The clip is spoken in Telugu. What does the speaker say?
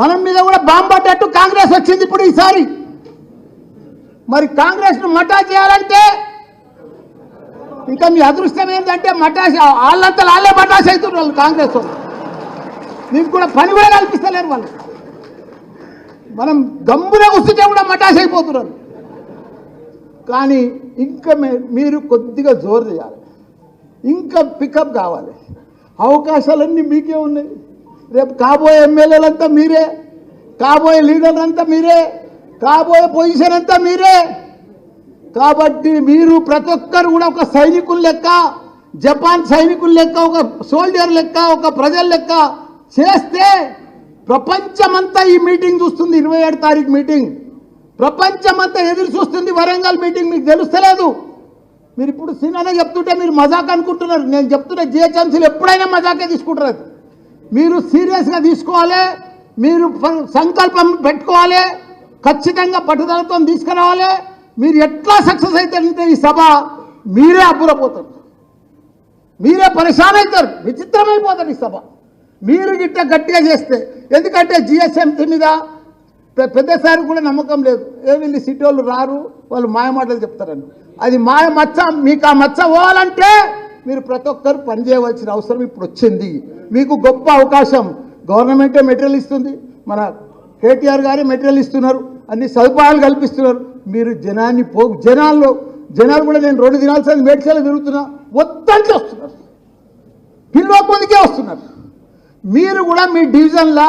మనం మీద కూడా బాంబు కాంగ్రెస్ వచ్చింది ఇప్పుడు ఈసారి. మరి కాంగ్రెస్ను మఠా చేయాలంటే ఇంకా మీ అదృష్టం ఏంటంటే మటాష్ వాళ్ళంతా వాళ్ళే మటాష్ అవుతున్నారు వాళ్ళు కాంగ్రెస్ మీకు కూడా పని కూడా కల్పిస్తలేరు వాళ్ళు. మనం గమ్మున కూర్చుంటే కూడా మటాష్ అయిపోతున్నారు కానీ ఇంకా మీరు కొద్దిగా జోరు చేయాలి. ఇంకా పికప్ కావాలి. అవకాశాలన్నీ మీకే ఉన్నాయి. రేపు కాబోయే ఎమ్మెల్యేలంతా మీరే కాబోయే లీడర్ అంతా మీరే కాబోయే పొజిషన్ అంతా మీరే. కాబట్టి మీరు ప్రతి ఒక్కరు కూడా ఒక సైనికుల లెక్క జపాన్ సైనికుల లెక్క ఒక సోల్జర్ లెక్క ఒక ప్రజల లెక్క చేస్తే ప్రపంచమంతా ఈ మీటింగ్ చూస్తుంది. ఇరవై ఏడు తారీఖు మీటింగ్. ప్రపంచమంతా ఎదురు చూస్తుంది. వరంగల్ మీటింగ్ మీకు తెలుస్తలేదు. మీరు ఇప్పుడు సినిమానే చెప్తుంటే మీరు మజాక్ అనుకుంటున్నారు. నేను చెప్తున్న జిహెచ్ఎంసీలు ఎప్పుడైనా మజాకే తీసుకుంటారు అది. మీరు సీరియస్గా తీసుకోవాలి మీరు సంకల్పం పెట్టుకోవాలి ఖచ్చితంగా పట్టుదలతో తీసుకురావాలి మీరు ఎట్లా సక్సెస్ అవుతారంటే ఈ సభ మీరే అబ్బురపోతారు. మీరే పరేషాన్ అవుతారు విచిత్రమైపోతారు ఈ సభ. మీరు గిట్ట గట్టిగా చేస్తే ఎందుకంటే జిఎస్ఎంసీ మీద పెద్దసారి కూడా నమ్మకం లేదు. ఏ వీళ్ళు సిటీ వాళ్ళు రారు వాళ్ళు మాయమాటలు చెప్తారని. అది మాయ మచ్చ మీకు ఆ మచ్చ పోవాలంటే మీరు ప్రతి ఒక్కరు పనిచేయవలసిన అవసరం ఇప్పుడు వచ్చింది. మీకు గొప్ప అవకాశం. గవర్నమెంటే మెటీరియల్ ఇస్తుంది. మన కేటీఆర్ గారే మెటీరియల్ ఇస్తున్నారు. అన్ని సదుపాయాలు కల్పిస్తున్నారు. మీరు జనాన్ని పో జనాల్లో జనాలు కూడా నేను రెండు దినాల్సిన మేడ్చలు తిరుగుతున్నా. మొత్తానికి వస్తున్నారు. పిల్లల వస్తున్నారు. మీరు కూడా మీ డివిజన్లా